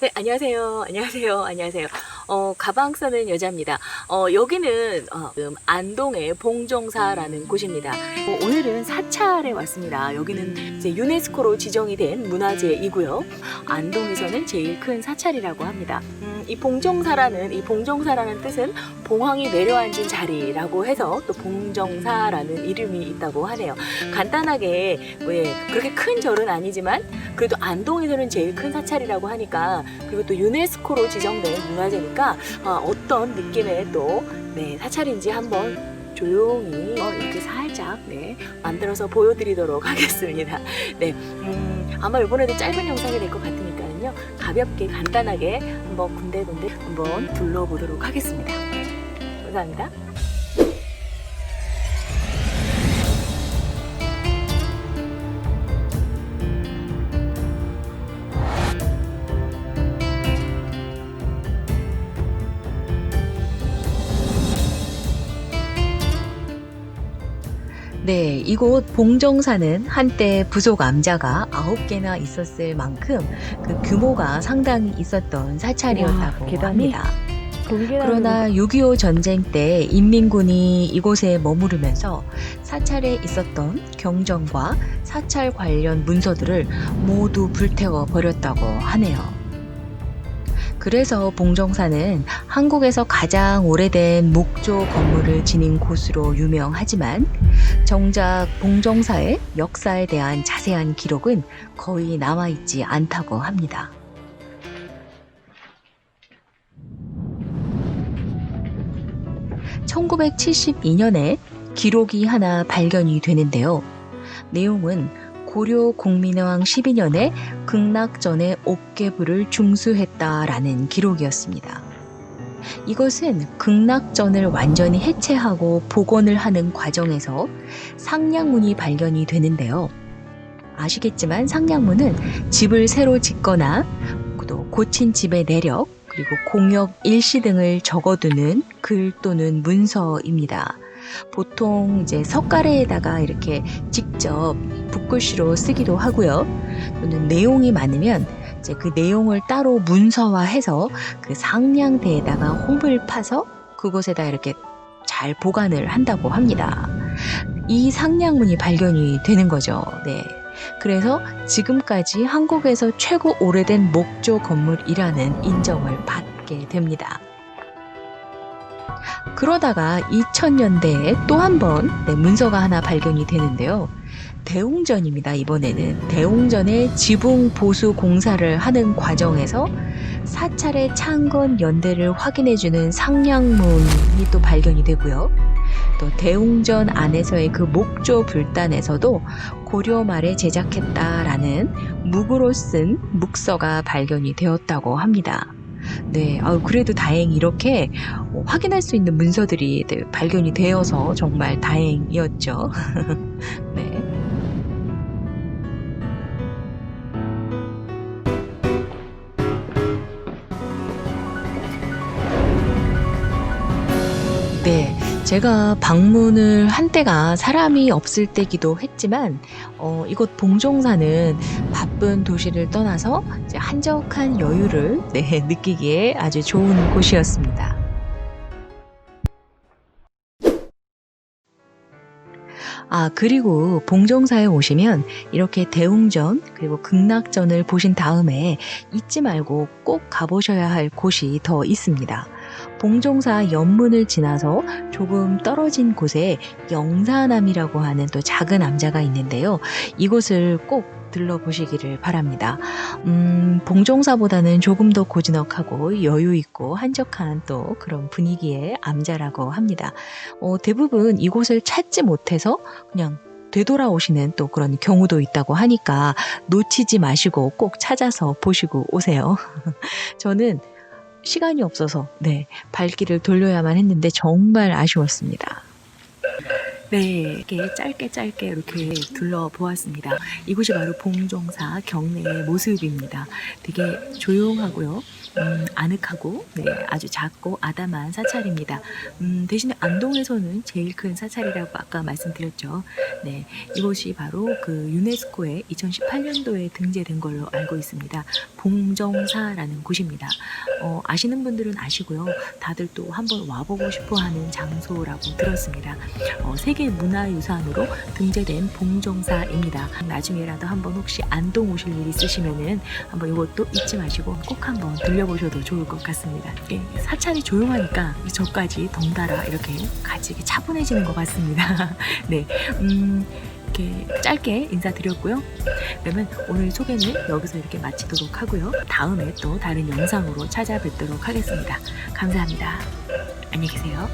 네, 안녕하세요. 안녕하세요. 안녕하세요. 어, 가방 싸는 여자입니다. 어, 여기는 어, 지금 안동의 봉정사라는 곳입니다. 어, 오늘은 사찰에 왔습니다. 여기는 이제 유네스코로 지정이 된 문화재이고요. 안동에서는 제일 큰 사찰이라고 합니다. 음, 이 봉정사라는 이 봉정사라는 뜻은 봉황이 내려앉은 자리라고 해서 또 봉정사라는 이름이 있다고 하네요. 간단하게 뭐, 예, 그렇게 큰 절은 아니지만 그래도 안동에서는 제일 큰 사찰이라고 하니까 그리고 또 유네스코로 지정된 문화재니까 아, 어떤 느낌의 또 네, 사찰인지 한번 조용히 어, 이렇게 살짝 네, 만들어서 보여드리도록 하겠습니다. 네, 음, 아마 이번에도 짧은 영상이 될 것 같으니까요. 가볍게 간단하게 한번 군데군데 한번 둘러보도록 하겠습니다. 감사합니다. 네, 이곳 봉정사는 한때 부속 암자가 9개나 있었을 만큼 그 규모가 상당히 있었던 사찰이었다고 와, 합니다. 그러나 6.25 전쟁 때 인민군이 이곳에 머무르면서 사찰에 있었던 경정과 사찰 관련 문서들을 모두 불태워 버렸다고 하네요. 그래서 봉정사는 한국에서 가장 오래된 목조 건물을 지닌 곳으로 유명하지만 정작 봉정사의 역사에 대한 자세한 기록은 거의 남아있지 않다고 합니다. (1972년에) 기록이 하나 발견이 되는데요. 내용은 고려 국민왕 12년에 극락전에 옥계부를 중수했다라는 기록이었습니다. 이것은 극락전을 완전히 해체하고 복원을 하는 과정에서 상량문이 발견이 되는데요. 아시겠지만 상량문은 집을 새로 짓거나 또 고친 집의 내력 그리고 공역 일시 등을 적어두는 글 또는 문서입니다. 보통 이제 석가래에다가 이렇게 직접 붓글씨로 쓰기도 하고요. 또는 내용이 많으면 이제 그 내용을 따로 문서화해서 그 상량대에다가 홈을 파서 그곳에다 이렇게 잘 보관을 한다고 합니다. 이 상량문이 발견이 되는 거죠. 네. 그래서 지금까지 한국에서 최고 오래된 목조 건물이라는 인정을 받게 됩니다. 그러다가 2000년대에 또 한번 네, 문서가 하나 발견이 되는데요. 대웅전입니다. 이번에는 대웅전의 지붕 보수 공사를 하는 과정에서 사찰의 창건 연대를 확인해주는 상량문이 또 발견이 되고요. 또 대웅전 안에서의 그 목조 불단에서도 고려 말에 제작했다라는 묵으로 쓴 묵서가 발견이 되었다고 합니다. 네, 아유, 그래도 다행히 이렇게 어, 확인할 수 있는 문서들이 네, 발견이 되어서 정말 다행이었죠. 네. 네, 제가 방문을 한 때가 사람이 없을 때기도 했지만, 어, 이곳 봉종사는 바쁜 도시를 떠나서 한적한 여유를 네, 느끼기에 아주 좋은 곳이었습니다. 아, 그리고 봉정사에 오시면 이렇게 대웅전 그리고 극락전을 보신 다음에 잊지 말고 꼭 가보셔야 할 곳이 더 있습니다. 봉정사 연문을 지나서 조금 떨어진 곳에 영사남이라고 하는 또 작은 암자가 있는데요. 이곳을 꼭 들러보시기를 바랍니다. 음, 봉정사보다는 조금 더 고즈넉하고 여유 있고 한적한 또 그런 분위기의 암자라고 합니다. 어, 대부분 이곳을 찾지 못해서 그냥 되돌아오시는 또 그런 경우도 있다고 하니까 놓치지 마시고 꼭 찾아서 보시고 오세요. 저는 시간이 없어서 네 발길을 돌려야만 했는데 정말 아쉬웠습니다. 네, 이렇게 짧게 짧게 이렇게 둘러보았습니다. 이곳이 바로 봉종사 경내의 모습입니다. 되게 조용하고요. 음, 아늑하고 네, 아주 작고 아담한 사찰입니다. 음, 대신에 안동에서는 제일 큰 사찰이라고 아까 말씀드렸죠. 네, 이곳이 바로 그 유네스코에 2018년도에 등재된 걸로 알고 있습니다. 봉정사라는 곳입니다. 어, 아시는 분들은 아시고요. 다들 또 한번 와보고 싶어하는 장소라고 들었습니다. 어, 세계 문화유산으로 등재된 봉정사입니다. 나중에라도 한번 혹시 안동 오실 일 있으시면은 한번 이것도 잊지 마시고 꼭 한번 들려보셔도 좋을 것 같습니다. 예, 사찰이 조용하니까 저까지 덩달아 이렇게 같이 차분해지는 것 같습니다. 네, 음, 이렇게 짧게 인사드렸고요. 그러면 오늘 소개는 여기서 이렇게 마치도록 하고요. 다음에 또 다른 영상으로 찾아뵙도록 하겠습니다. 감사합니다. 안녕히 계세요.